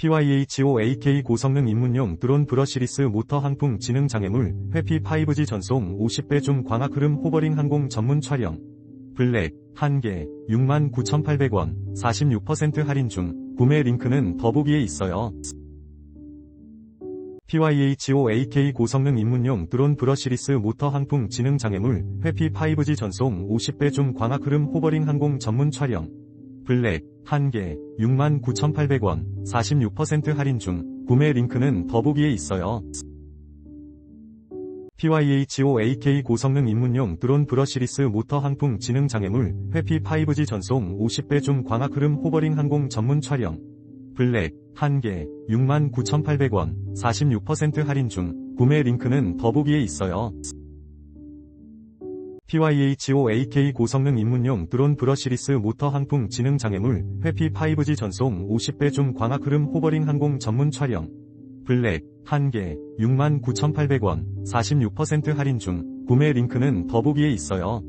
PYHOAK 고성능 입문용 드론 브러시리스 모터 항풍 지능 장애물 회피 5G 전송 50배 줌 광학 흐름 호버링 항공 전문 촬영. 블랙 1개 69,800원 46% 할인 중. 구매 링크는 더보기에 있어요. PYHOAK 고성능 입문용 드론 브러시리스 모터 항풍 지능 장애물 회피 5G 전송 50배 줌 광학 흐름 호버링 항공 전문 촬영 블랙 1개 69,800원 46% 할인 중 구매 링크는 더보기에 있어요. PYHOAK 고성능 입문용 드론 브러시리스 모터 항풍 지능 장애물 회피 5G 전송 50배 줌 광학 흐름 호버링 항공 전문 촬영 블랙 1개 69,800원 46% 할인 중 구매 링크는 더보기에 있어요. PYHOAK 고성능 입문용 드론 브러시리스 모터 항풍 지능 장애물 회피 5G 전송 50배 줌 광학 흐름 호버링 항공 전문 촬영 블랙 1개 69,800원 46% 할인 중 구매 링크는 더보기에 있어요.